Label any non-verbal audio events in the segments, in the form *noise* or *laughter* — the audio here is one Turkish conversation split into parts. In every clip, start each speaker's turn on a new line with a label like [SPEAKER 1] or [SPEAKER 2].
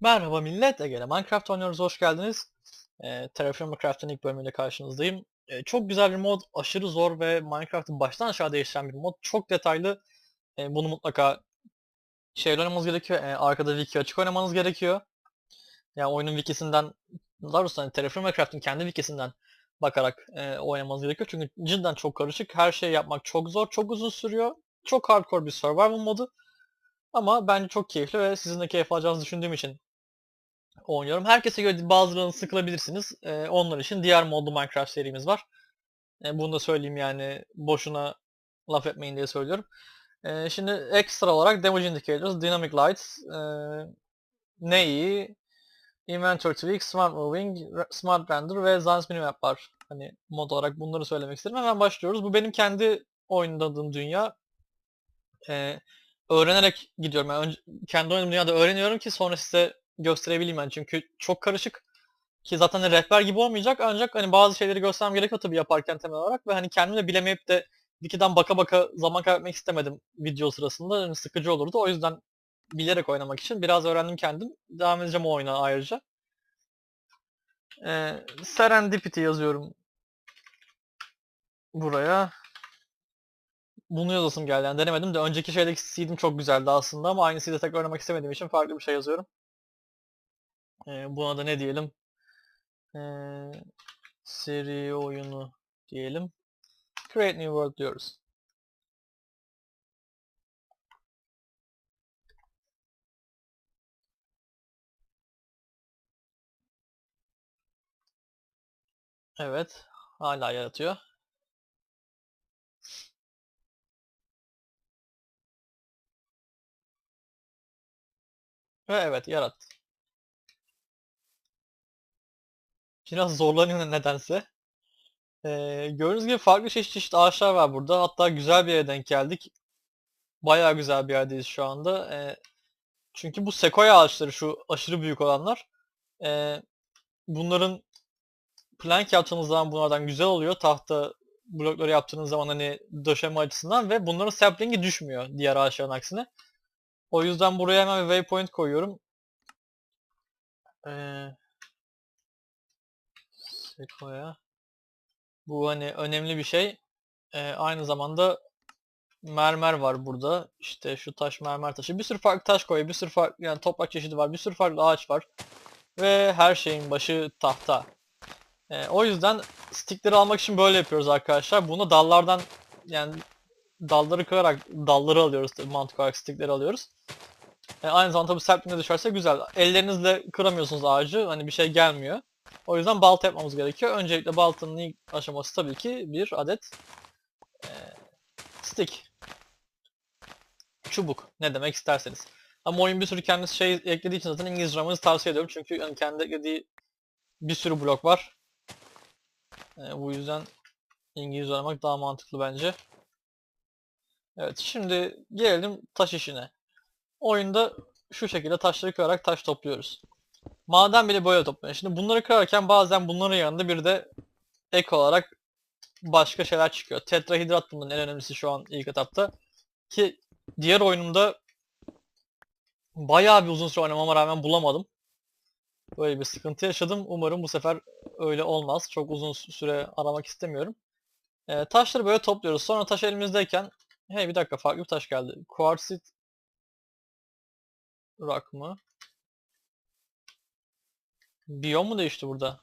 [SPEAKER 1] Merhaba millet, Ege'le Minecraft oynuyoruz, hoş geldiniz. Ee, Terraform Craft'ın ilk bölümüyle karşınızdayım. Ee, çok güzel bir mod, aşırı zor ve Minecraft'ı baştan aşağı değiştiren bir mod. Çok detaylı, Ee, bunu mutlaka şeyle oynamanız gerekiyor, Ee, arkada wiki açık oynamanız gerekiyor. Yani oyunun wikisinden, daha doğrusu hani Terraform Craft'ın kendi wikisinden bakarak e, oynamanız gerekiyor. Çünkü cidden çok karışık, her şeyi yapmak çok zor, çok uzun sürüyor. Çok hardcore bir survival modu. Ama bence çok keyifli ve sizin de keyif alacağınızı düşündüğüm için oynuyorum. Herkese göre bazılarını sıkılabilirsiniz. Ee, onlar için diğer modlu Minecraft serimiz var. Ee, bunu da söyleyeyim yani boşuna laf etmeyin diye söylüyorum. Ee, şimdi ekstra olarak Damage Indicators, Dynamic Lights, e, ne iyi, Inventory Tweak, Smart Moving, Smart Render ve Zans Minimap var. Hani mod olarak bunları söylemek istedim. Hemen başlıyoruz. Bu benim kendi oynadığım dünya. Ee, öğrenerek gidiyorum. Yani önce, kendi oynadığım dünyada öğreniyorum ki sonra size gösterebileyim yani çünkü çok karışık ki zaten de rehber gibi olmayacak. Ancak hani bazı şeyleri göstermem gerekiyor tabii yaparken temel olarak. Ve hani kendim de bilemeyip de Wiki'den baka baka zaman kaybetmek istemedim video sırasında. Yani sıkıcı olurdu. O yüzden bilerek oynamak için biraz öğrendim kendim. Devam edeceğim o oyuna ayrıca. Ee, Serendipity yazıyorum buraya. Bunu yazasım geldi. Yani denemedim de önceki şeydeki seed'im çok güzeldi aslında ama aynı seed'e tekrar oynamak istemediğim için farklı bir şey yazıyorum ee, buna da ne diyelim? Ee, seri oyunu diyelim. Create New World diyoruz. Evet. Hala yaratıyor. Ve evet yarattı. Biraz zorlanıyor nedense. Ee, gördüğünüz gibi farklı çeşit çeşit ağaçlar var burada. Hatta güzel bir yere denk geldik. Bayağı güzel bir yerdeyiz şu anda. Ee, çünkü bu sekoya ağaçları şu aşırı büyük olanlar. Ee, bunların plank yaptığınız zaman bunlardan güzel oluyor. Tahta blokları yaptığınız zaman hani döşeme açısından ve bunların sapling'i düşmüyor diğer ağaçların aksine. O yüzden buraya hemen bir waypoint koyuyorum. Ee, Sequoia. Bu hani önemli bir şey. Ee, aynı zamanda mermer var burada. İşte şu taş mermer taşı. Bir sürü farklı taş koyuyor. Bir sürü farklı yani toprak çeşidi var. Bir sürü farklı ağaç var. Ve her şeyin başı tahta. Ee, o yüzden stickleri almak için böyle yapıyoruz arkadaşlar. Bunu dallardan yani dalları kırarak dalları alıyoruz mantık olarak stickleri alıyoruz. E, aynı zamanda tabii sertliğine düşerse güzel. Ellerinizle kıramıyorsunuz ağacı. Hani bir şey gelmiyor. O yüzden balta yapmamız gerekiyor. Öncelikle baltanın ilk aşaması tabii ki bir adet e, stick. Çubuk. Ne demek isterseniz. Ama oyun bir sürü kendisi şey eklediği için zaten İngilizce oynamanızı tavsiye ediyorum. Çünkü yani kendi eklediği bir sürü blok var. E, bu yüzden İngilizce oynamak daha mantıklı bence. Evet şimdi gelelim taş işine. Oyunda şu şekilde taşları kırarak taş topluyoruz. Maden bile böyle topluyor. Şimdi bunları kırarken bazen bunların yanında bir de ek olarak başka şeyler çıkıyor. Tetrahidrat bunun en önemlisi şu an ilk etapta. Ki diğer oyunumda bayağı bir uzun süre oynamama rağmen bulamadım. Böyle bir sıkıntı yaşadım. Umarım bu sefer öyle olmaz. Çok uzun süre aramak istemiyorum. E, taşları böyle topluyoruz. Sonra taş elimizdeyken hey bir dakika farklı bir taş geldi. Quartzit rock mı? Biyom mu değişti burada?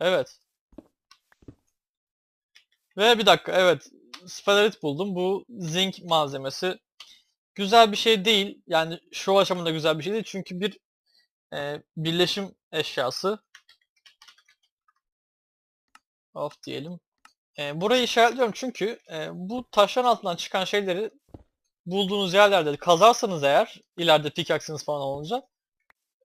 [SPEAKER 1] Evet. Ve bir dakika evet. Sphalerite buldum. Bu zinc malzemesi. Güzel bir şey değil. Yani şu aşamada güzel bir şey değil. Çünkü bir e, birleşim eşyası. Of diyelim. E, burayı işaretliyorum çünkü e, bu taşların altından çıkan şeyleri bulduğunuz yerlerde kazarsanız eğer ileride pickaxe'ınız falan olunca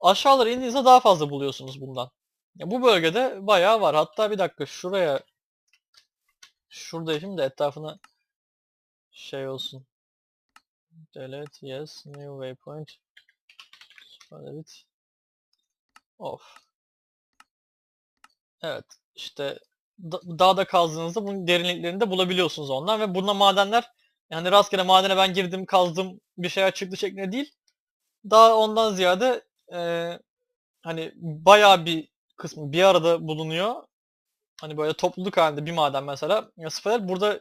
[SPEAKER 1] aşağılara indiğinizde daha fazla buluyorsunuz bundan. Ya bu bölgede bayağı var. Hatta bir dakika şuraya şurada yapayım da etrafına şey olsun. Delete yes new waypoint. Delete. Of. Evet işte dağda kazdığınızda bunun derinliklerini de bulabiliyorsunuz ondan ve buna madenler yani rastgele madene ben girdim kazdım bir şeyler çıktı şeklinde değil. Daha ondan ziyade e, hani bayağı bir kısmı bir arada bulunuyor. Hani böyle topluluk halinde bir maden mesela. Ya Sparet burada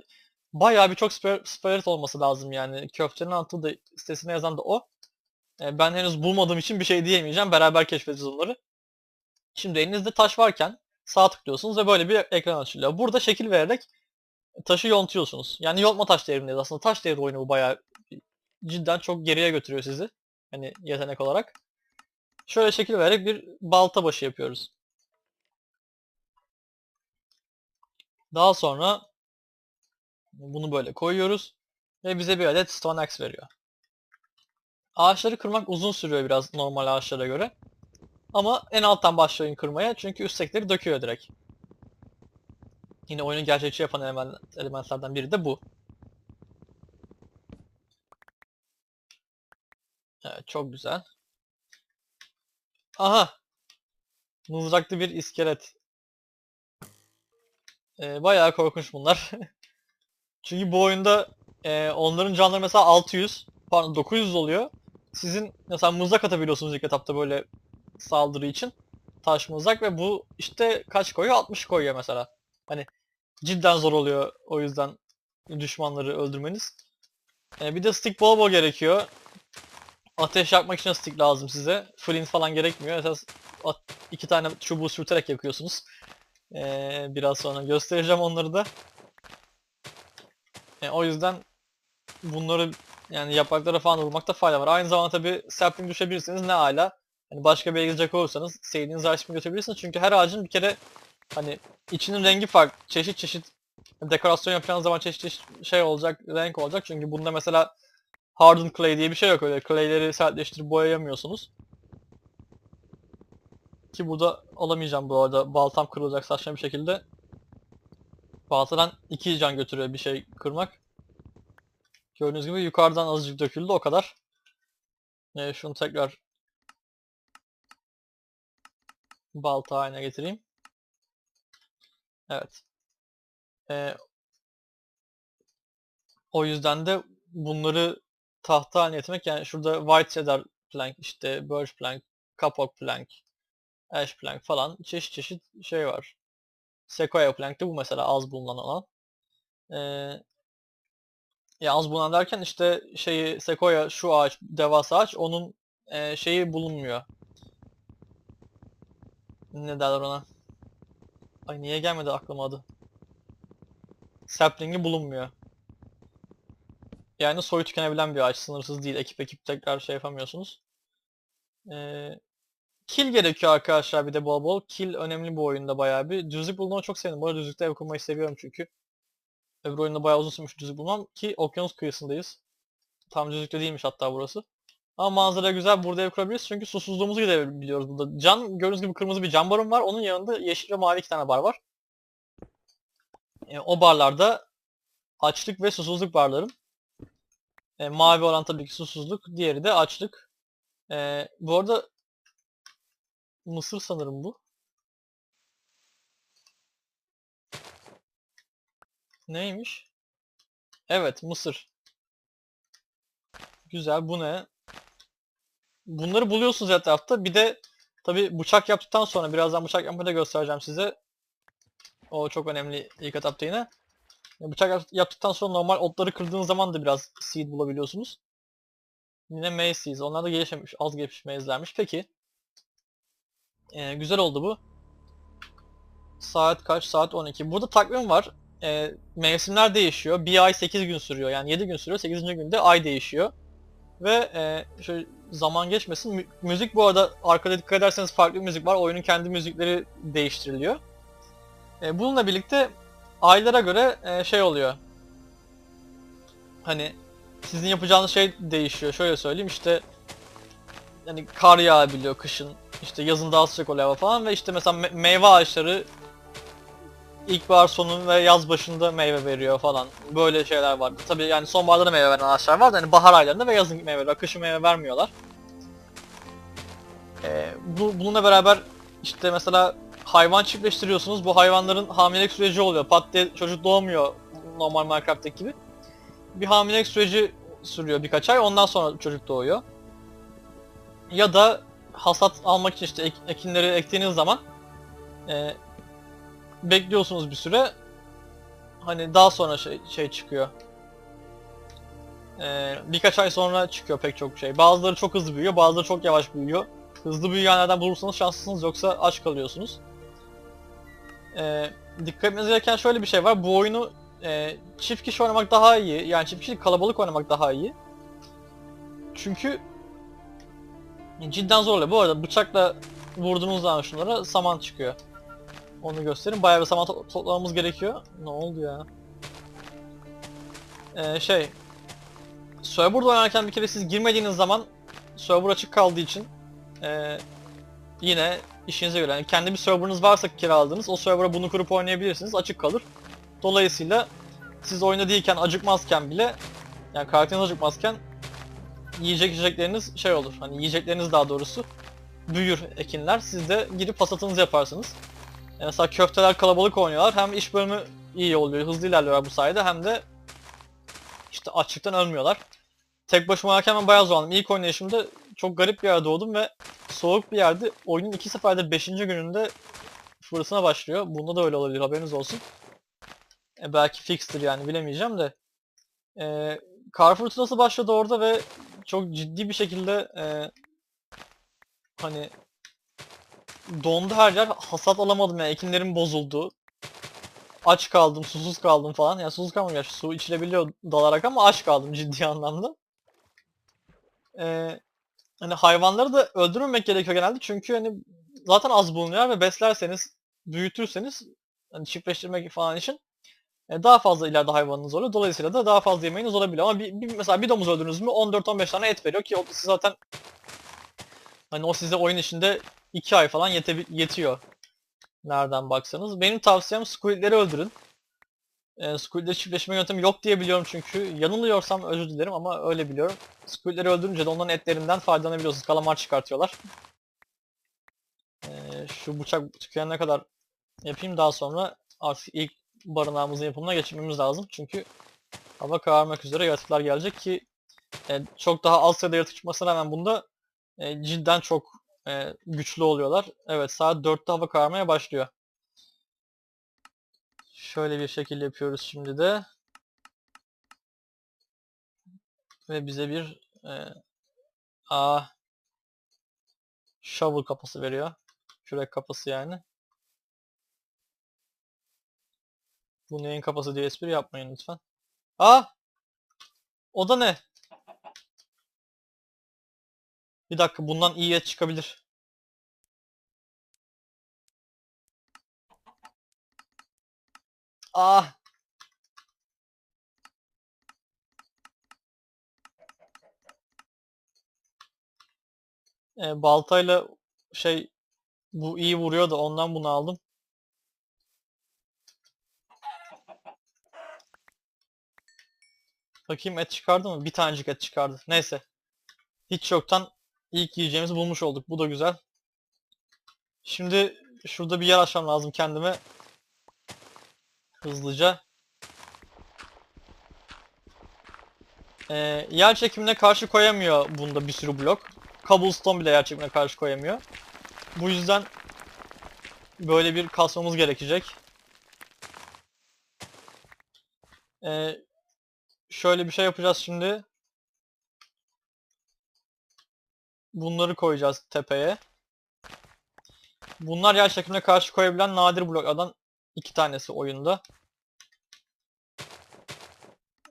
[SPEAKER 1] bayağı bir çok Sparet olması lazım yani. Köftenin altı da sitesine yazan da o. E, ben henüz bulmadığım için bir şey diyemeyeceğim. Beraber keşfedeceğiz onları. Şimdi elinizde taş varken sağ tıklıyorsunuz ve böyle bir ekran açılıyor. Burada şekil vererek taşı yontuyorsunuz. Yani yontma taş devrindeyiz aslında. Taş devri oyunu bu bayağı cidden çok geriye götürüyor sizi. Hani yetenek olarak. Şöyle şekil vererek bir balta başı yapıyoruz. Daha sonra bunu böyle koyuyoruz ve bize bir adet stone axe veriyor. Ağaçları kırmak uzun sürüyor biraz normal ağaçlara göre. Ama en alttan başlayın kırmaya çünkü üsttekileri döküyor direkt. Yine oyunu gerçekçi yapan element, elementlerden biri de bu. Evet çok güzel. Aha! Mızraklı bir iskelet. Ee, bayağı korkunç bunlar. *laughs* Çünkü bu oyunda e, onların canları mesela 600, pardon 900 oluyor. Sizin mesela mızrak atabiliyorsunuz ilk etapta böyle saldırı için. Taş mızrak ve bu işte kaç koyuyor? 60 koyuyor mesela. Hani cidden zor oluyor o yüzden düşmanları öldürmeniz. E, bir de stick bol gerekiyor. Ateş yakmak için stick lazım size. Flint falan gerekmiyor. Esas at- iki tane çubuğu sürterek yakıyorsunuz. E, biraz sonra göstereceğim onları da. E, o yüzden bunları yani yapraklara falan vurmakta fayda var. Aynı zamanda tabi sapling düşebilirsiniz ne ala. Hani başka bir yere gidecek olursanız sevdiğiniz ağaç ismi götürebilirsiniz. Çünkü her ağacın bir kere hani içinin rengi farklı. Çeşit çeşit dekorasyon yapacağınız zaman çeşit çeşit şey olacak, renk olacak. Çünkü bunda mesela hardened clay diye bir şey yok öyle. Clay'leri sertleştirip boyayamıyorsunuz. Ki burada alamayacağım bu arada. Baltam kırılacak saçma bir şekilde. Baltadan iki can götürüyor bir şey kırmak. Gördüğünüz gibi yukarıdan azıcık döküldü o kadar. Ee, şunu tekrar balta haline getireyim. Evet. Ee, o yüzden de bunları tahta haline getirmek yani şurada white cedar plank, işte birch plank, kapok plank, ash plank falan çeşit çeşit şey var. Sequoia plank de bu mesela az bulunan olan. Ee, ya az bulunan derken işte şeyi Sequoia şu ağaç devasa ağaç onun e, şeyi bulunmuyor. Ne derler ona? Ay niye gelmedi aklıma adı? Sapling'i bulunmuyor. Yani soyu tükenebilen bir ağaç. Sınırsız değil. Ekip ekip tekrar şey yapamıyorsunuz. Ee, kill gerekiyor arkadaşlar bir de bol bol. Kill önemli bu oyunda bayağı bir. Düzlük bulduğuma çok sevindim. Bu arada düzlükte ev kurmayı seviyorum çünkü. Öbür oyunda bayağı uzun sürmüş düzlük bulmam ki okyanus kıyısındayız. Tam düzlükte değilmiş hatta burası. Ama manzara güzel. Burada ev kurabiliriz çünkü susuzluğumuzu gidebiliyoruz burada. Can, gördüğünüz gibi kırmızı bir cam barım var. Onun yanında yeşil ve mavi iki tane bar var. E, o barlarda açlık ve susuzluk barlarım. E, mavi olan tabii ki susuzluk. Diğeri de açlık. E, bu arada Mısır sanırım bu. Neymiş? Evet Mısır. Güzel bu ne? Bunları buluyorsunuz etrafta. Bir de tabi bıçak yaptıktan sonra birazdan bıçak yapmayı da göstereceğim size. O çok önemli ilk etapta yine. Bıçak yap- yaptıktan sonra normal otları kırdığınız zaman da biraz seed bulabiliyorsunuz. Yine maze seeds. Onlar da gelişmemiş, az gelişmiş maze'lermiş. Peki. Ee, güzel oldu bu. Saat kaç? Saat 12. Burada takvim var. Ee, mevsimler değişiyor. Bir ay 8 gün sürüyor. Yani 7 gün sürüyor. 8. günde ay değişiyor. Ve e, şöyle zaman geçmesin. Mü- müzik bu arada arkada dikkat ederseniz farklı müzik var. Oyunun kendi müzikleri değiştiriliyor. E, bununla birlikte aylara göre e, şey oluyor. Hani sizin yapacağınız şey değişiyor. Şöyle söyleyeyim işte yani kar yağabiliyor kışın. İşte yazın daha sıcak oluyor falan ve işte mesela me- meyve ağaçları ilkbahar sonu ve yaz başında meyve veriyor falan. Böyle şeyler var. Tabii yani sonbaharda da meyve veren ağaçlar var da hani bahar aylarında ve yazın meyve veriyor. Kışın meyve vermiyorlar. Ee, bu, bununla beraber işte mesela hayvan çiftleştiriyorsunuz. Bu hayvanların hamilelik süreci oluyor. Pat diye çocuk doğmuyor normal Minecraft'taki gibi. Bir hamilelik süreci sürüyor birkaç ay. Ondan sonra çocuk doğuyor. Ya da hasat almak için işte ek- ekinleri ektiğiniz zaman e, bekliyorsunuz bir süre. Hani daha sonra şey, şey çıkıyor. E, birkaç ay sonra çıkıyor pek çok şey. Bazıları çok hızlı büyüyor, bazıları çok yavaş büyüyor. Hızlı büyüyenlerden bulursanız şanslısınız yoksa aç kalıyorsunuz. E, dikkat etmeniz gereken şöyle bir şey var. Bu oyunu e, çift kişi oynamak daha iyi. Yani çift kişi kalabalık oynamak daha iyi. Çünkü cidden zorluyor. Bu arada bıçakla vurduğunuz zaman şunlara saman çıkıyor. Onu göstereyim. Bayağı bir saman to- toplamamız gerekiyor. Ne oldu ya? Ee, şey... Server'da oynarken bir kere siz girmediğiniz zaman server açık kaldığı için ee, yine işinize göre. Yani kendi bir server'ınız varsa kiraladığınız o server'a bunu kurup oynayabilirsiniz. Açık kalır. Dolayısıyla siz oyunda değilken acıkmazken bile yani karakteriniz acıkmazken yiyecek içecekleriniz şey olur. Hani yiyecekleriniz daha doğrusu büyür ekinler. Siz de girip hasatınızı yaparsınız. Yani mesela köfteler kalabalık oynuyorlar. Hem iş bölümü iyi oluyor, hızlı ilerliyorlar bu sayede hem de işte açlıktan ölmüyorlar. Tek başıma oynarken ben bayağı zorlandım. İlk oynayışımda çok garip bir yerde doğdum ve soğuk bir yerde oyunun iki seferde 5. gününde fırtına başlıyor. Bunda da öyle olabilir haberiniz olsun. E, belki fixtir yani bilemeyeceğim de. E, kar fırtınası başladı orada ve çok ciddi bir şekilde e, hani dondu her yer. Hasat alamadım yani ekinlerim bozuldu. Aç kaldım, susuz kaldım falan. Yani susuz kalmadım gerçi su içilebiliyor dalarak ama aç kaldım ciddi *laughs* anlamda. Ee, hani hayvanları da öldürmemek gerekiyor genelde çünkü hani zaten az bulunuyor ve beslerseniz, büyütürseniz hani çiftleştirmek falan için e, daha fazla ileride hayvanınız oluyor. Dolayısıyla da daha fazla yemeğiniz olabiliyor. Ama bir, bir- mesela bir domuz öldürdünüz mü 14-15 tane et veriyor ki o size zaten hani o size oyun içinde 2 ay falan yetiyor. Nereden baksanız. Benim tavsiyem squidleri öldürün. E, squidleri çiftleşme yöntemi yok diye biliyorum çünkü. Yanılıyorsam özür dilerim ama öyle biliyorum. Squidleri öldürünce de onların etlerinden faydalanabiliyorsunuz. Kalamar çıkartıyorlar. E, şu bıçak tükenene kadar yapayım daha sonra artık ilk barınağımızın yapımına geçmemiz lazım. Çünkü hava kararmak üzere yaratıklar gelecek ki e, çok daha az sayıda yaratık çıkmasına rağmen bunda e, cidden çok e, güçlü oluyorlar. Evet saat 4'te hava kararmaya başlıyor. Şöyle bir şekil yapıyoruz şimdi de. Ve bize bir e, a shovel kapısı veriyor. Kürek kapısı yani. Bu neyin kafası diye espri yapmayın lütfen. Aa! O da ne? Bir dakika bundan iyi et çıkabilir. Ah! E, baltayla şey bu iyi vuruyor da ondan bunu aldım. Bakayım et çıkardı mı? Bir tanecik et çıkardı. Neyse. Hiç yoktan ilk yiyeceğimizi bulmuş olduk. Bu da güzel. Şimdi şurada bir yer açmam lazım kendime. Hızlıca. Ee, yer çekimine karşı koyamıyor bunda bir sürü blok. Cobblestone bile yer çekimine karşı koyamıyor. Bu yüzden böyle bir kasmamız gerekecek. Ee, şöyle bir şey yapacağız şimdi. Bunları koyacağız tepeye. Bunlar yer çekimine karşı koyabilen nadir bloklardan iki tanesi oyunda.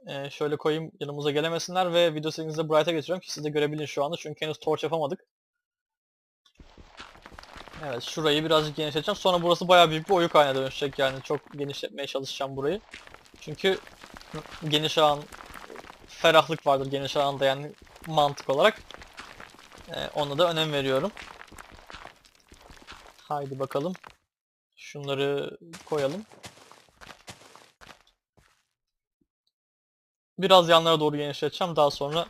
[SPEAKER 1] Ee, şöyle koyayım yanımıza gelemesinler ve video serimizde Bright'a geçiyorum ki siz de görebilin şu anda çünkü henüz torch yapamadık. Evet şurayı birazcık genişleteceğim. Sonra burası bayağı büyük bir oyuk haline dönüşecek yani. Çok genişletmeye çalışacağım burayı. Çünkü geniş alan ferahlık vardır geniş alanda yani mantık olarak. Ee, ona da önem veriyorum. Haydi bakalım. Şunları koyalım. Biraz yanlara doğru genişleteceğim. Daha sonra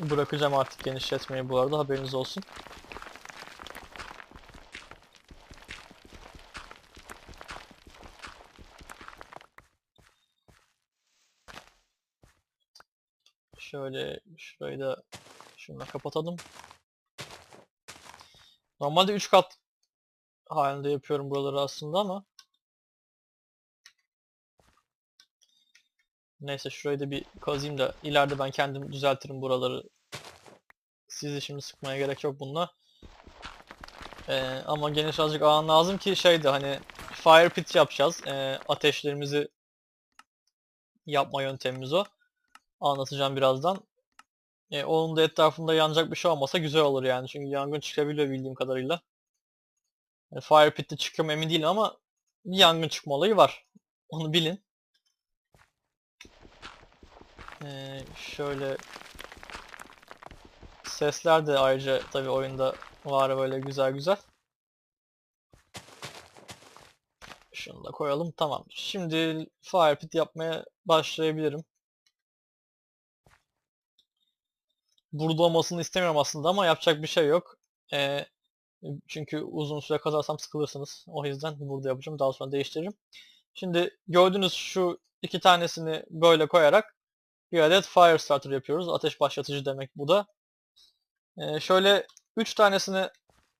[SPEAKER 1] bırakacağım artık genişletmeyi bu arada haberiniz olsun. Şöyle şurayı da Şunu da kapatalım. Normalde 3 kat halinde yapıyorum buraları aslında ama Neyse şurayı da bir kazayım da ileride ben kendim düzeltirim buraları. Sizi şimdi sıkmaya gerek yok bununla. Ee, ama geniş azıcık alan lazım ki şeydi hani fire pit yapacağız. Ee, ateşlerimizi yapma yöntemimiz o. Anlatacağım birazdan. Ee, onun da etrafında yanacak bir şey olmasa güzel olur yani. Çünkü yangın çıkabiliyor bildiğim kadarıyla. Yani fire pit'te çıkıyor emin değilim ama bir yangın çıkma olayı var. Onu bilin. Ee, şöyle sesler de ayrıca tabii oyunda var böyle güzel güzel. Şunu da koyalım. Tamam. Şimdi fire pit yapmaya başlayabilirim. Burada olmasını istemiyorum aslında ama yapacak bir şey yok. Ee, çünkü uzun süre kazarsam sıkılırsınız. O yüzden burada yapacağım. Daha sonra değiştiririm. Şimdi gördüğünüz şu iki tanesini böyle koyarak bir adet fire starter yapıyoruz. Ateş başlatıcı demek bu da. Ee, şöyle 3 tanesini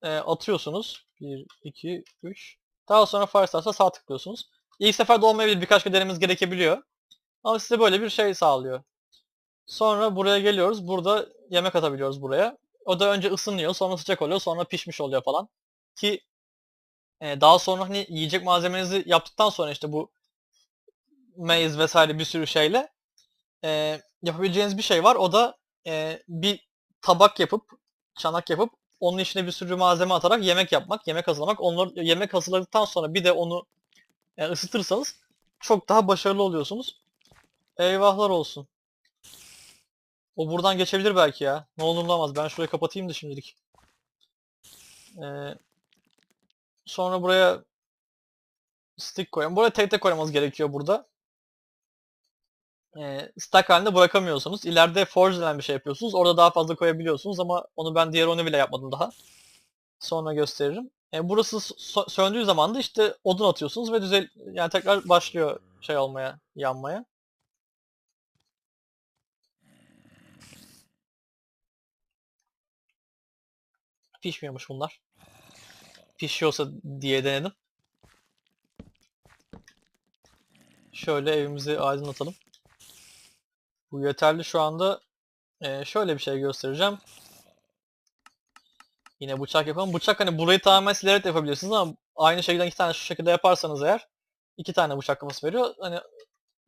[SPEAKER 1] e, atıyorsunuz. 1, 2, 3. Daha sonra fire starter'a sağ tıklıyorsunuz. İlk seferde olmayabilir. Birkaç kez denemeniz gerekebiliyor. Ama size böyle bir şey sağlıyor. Sonra buraya geliyoruz. Burada yemek atabiliyoruz buraya. O da önce ısınıyor, sonra sıcak oluyor, sonra pişmiş oluyor falan. Ki e, daha sonra hani yiyecek malzemenizi yaptıktan sonra işte bu maize vesaire bir sürü şeyle e, yapabileceğiniz bir şey var. O da e, bir tabak yapıp, çanak yapıp onun içine bir sürü malzeme atarak yemek yapmak, yemek hazırlamak. Onları yemek hazırladıktan sonra bir de onu e, ısıtırsanız çok daha başarılı oluyorsunuz. Eyvahlar olsun. O buradan geçebilir belki ya. Ne olur ne olmaz. Ben şurayı kapatayım da şimdilik. Ee, sonra buraya stick koyalım. Buraya tek tek koymamız gerekiyor burada. Ee, stack halinde bırakamıyorsunuz. İleride forge denen bir şey yapıyorsunuz. Orada daha fazla koyabiliyorsunuz ama onu ben diğer onu bile yapmadım daha. Sonra gösteririm. Ee, burası söndüğü zaman da işte odun atıyorsunuz ve düzel yani tekrar başlıyor şey olmaya, yanmaya. Pişmiyormuş bunlar. Pişiyorsa diye denedim. Şöyle evimizi aydınlatalım. Bu yeterli şu anda. Ee, şöyle bir şey göstereceğim. Yine bıçak yapalım. Bıçak hani burayı tamamen silerek yapabilirsiniz ama aynı şekilde iki tane şu şekilde yaparsanız eğer iki tane bıçak kafası veriyor. Hani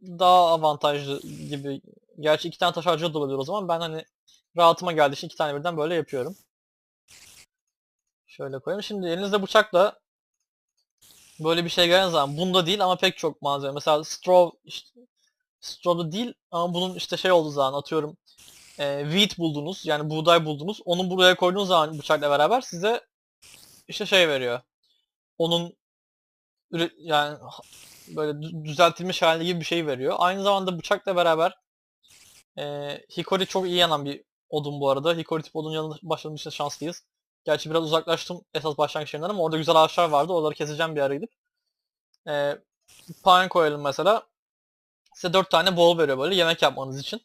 [SPEAKER 1] daha avantajlı gibi. Gerçi iki tane taş harcıyor da o zaman. Ben hani rahatıma geldiği için iki tane birden böyle yapıyorum. Şöyle koyayım. Şimdi elinizde bıçakla böyle bir şey gelen zaman bunda değil ama pek çok malzeme. Mesela straw işte, straw'da değil ama bunun işte şey olduğu zaman atıyorum e, wheat buldunuz yani buğday buldunuz. Onu buraya koyduğunuz zaman bıçakla beraber size işte şey veriyor. Onun yani böyle düzeltilmiş hali gibi bir şey veriyor. Aynı zamanda bıçakla beraber e, Hikori çok iyi yanan bir odun bu arada. Hikori tip odun yanında için şanslıyız. Gerçi biraz uzaklaştım esas başlangıç yerinden ama orada güzel ağaçlar vardı. Oraları keseceğim bir ara gidip. Ee, pine koyalım mesela. Size 4 tane bol veriyor böyle yemek yapmanız için.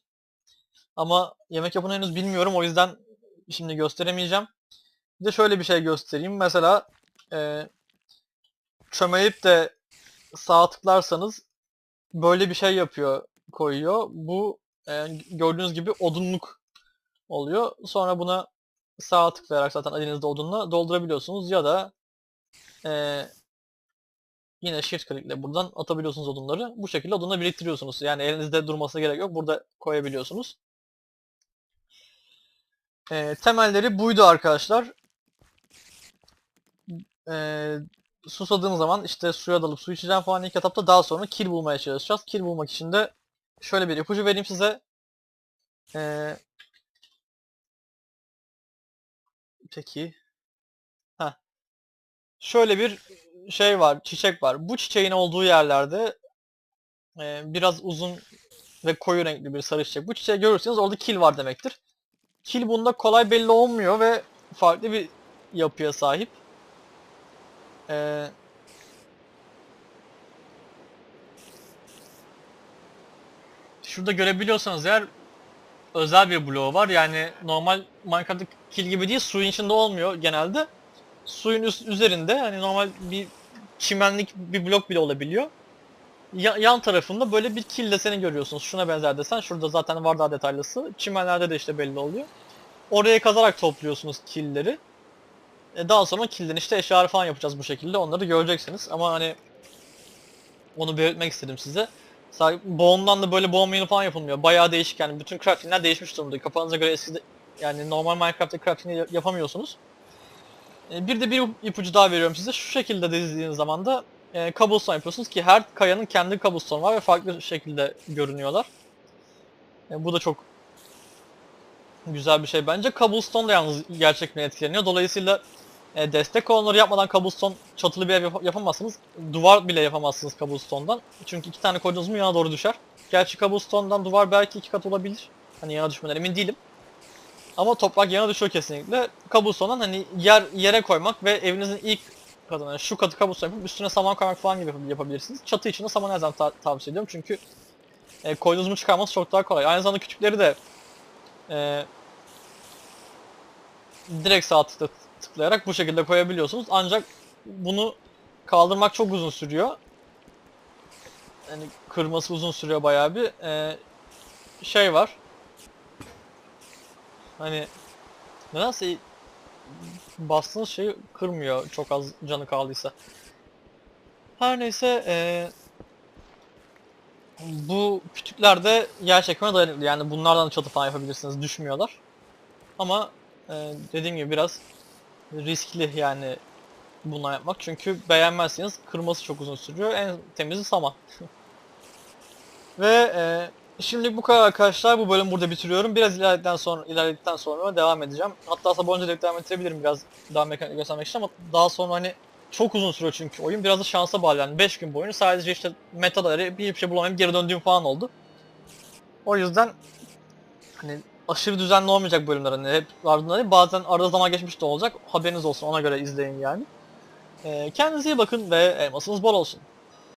[SPEAKER 1] Ama yemek yapını henüz bilmiyorum o yüzden şimdi gösteremeyeceğim. Bir de şöyle bir şey göstereyim. Mesela e, çömelip de sağ tıklarsanız böyle bir şey yapıyor, koyuyor. Bu e, gördüğünüz gibi odunluk oluyor. Sonra buna sağa tıklayarak zaten elinizde odunla doldurabiliyorsunuz ya da e, yine shift click buradan atabiliyorsunuz odunları. Bu şekilde odunla biriktiriyorsunuz. Yani elinizde durmasına gerek yok. Burada koyabiliyorsunuz. E, temelleri buydu arkadaşlar. E, susadığım zaman işte suya dalıp su içeceğim falan ilk etapta daha sonra kil bulmaya çalışacağız. Kil bulmak için de şöyle bir ipucu vereyim size. Ee, Peki. Ha. Şöyle bir şey var, çiçek var. Bu çiçeğin olduğu yerlerde e, biraz uzun ve koyu renkli bir sarı çiçek. Bu çiçeği görürseniz orada kil var demektir. Kil bunda kolay belli olmuyor ve farklı bir yapıya sahip. Ee, şurada görebiliyorsanız eğer özel bir bloğu var. Yani normal Minecraft'taki kill gibi değil suyun içinde olmuyor genelde. Suyun üst, üzerinde hani normal bir çimenlik bir blok bile olabiliyor. Ya- yan tarafında böyle bir kill deseni görüyorsunuz. Şuna benzer desen. Şurada zaten var daha detaylısı. Çimenlerde de işte belli oluyor. Oraya kazarak topluyorsunuz killleri. E, daha sonra killden işte eşyalar falan yapacağız bu şekilde. Onları göreceksiniz. Ama hani onu belirtmek istedim size. Sadece boğumdan da böyle boğum yayını falan yapılmıyor. Bayağı değişik yani. Bütün craftingler değişmiş durumda. Kafanıza göre eskide yani normal Minecraft'ta crafting ya- yapamıyorsunuz. E, bir de bir ipucu daha veriyorum size. Şu şekilde de izlediğiniz zaman da e, cobblestone yapıyorsunuz ki her kayanın kendi cobblestone var ve farklı şekilde görünüyorlar. E, bu da çok güzel bir şey bence. Cobblestone da yalnız gerçekten etkileniyor. Dolayısıyla e, destek kolonları yapmadan cobblestone çatılı bir ev yap- yapamazsınız. Duvar bile yapamazsınız cobblestone'dan. Çünkü iki tane koydunuz mu yana doğru düşer. Gerçi cobblestone'dan duvar belki iki kat olabilir. Hani yana düşmeden emin değilim. Ama toprak yana düşüyor kesinlikle. Cobblestone'dan hani yer yere koymak ve evinizin ilk katına yani şu katı cobblestone yapıp üstüne saman koymak falan gibi yapab- yapabilirsiniz. Çatı için de saman her zaman ta- tavsiye ediyorum çünkü e, koyduğunuz mu çıkarması çok daha kolay. Aynı zamanda küçükleri de e, direkt sağ tıklayarak bu şekilde koyabiliyorsunuz. Ancak bunu kaldırmak çok uzun sürüyor. Yani kırması uzun sürüyor bayağı bir. Ee, şey var. Hani nedense bastığınız şeyi kırmıyor çok az canı kaldıysa. Her neyse ee, bu kütükler de yer çekime dayanıklı. Yani bunlardan çatı falan yapabilirsiniz. Düşmüyorlar. Ama ee, dediğim gibi biraz riskli yani bunlar yapmak. Çünkü beğenmezseniz kırması çok uzun sürüyor. En temizi saman. *laughs* Ve e, şimdi bu kadar arkadaşlar. Bu bölümü burada bitiriyorum. Biraz ilerledikten sonra ilerledikten sonra devam edeceğim. Hatta Sabancı da devam ettirebilirim biraz daha mekanik göstermek için ama daha sonra hani çok uzun sürüyor çünkü oyun. Biraz da şansa bağlı yani 5 gün boyunca sadece işte metaları bir şey bulamayıp geri döndüğüm falan oldu. O yüzden hani aşırı düzenli olmayacak bölümler hani hep ardından. Bazen arada zaman geçmiş de olacak. Haberiniz olsun ona göre izleyin yani. Ee, kendinize iyi bakın ve elmasınız bol olsun.